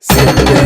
Sıktı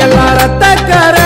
எல்லாம் ரத்தக்கர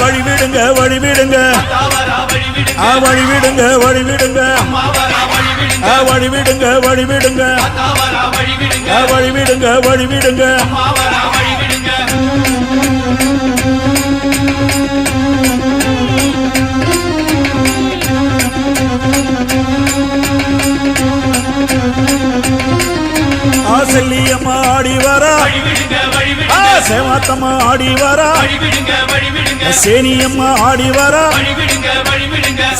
வழிவிடுங்க வழிவிடுங்க. வழிவிடுங்க வழிவிடுங்க. வழிவிடுங்க வழிவிடுங்க. வழிவிடுங்க வழிவிடுங்க. ஆசல்லியம் ஆடி வரா. சேவாத்தம்மா ஆடி வரா. சேனியம்மா ஆடி வரா.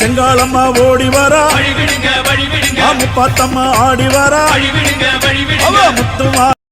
செங்காலம்மா ஓடி வரா. முப்பாத்தம்மா ஆடி வரா. அவ முத்துமா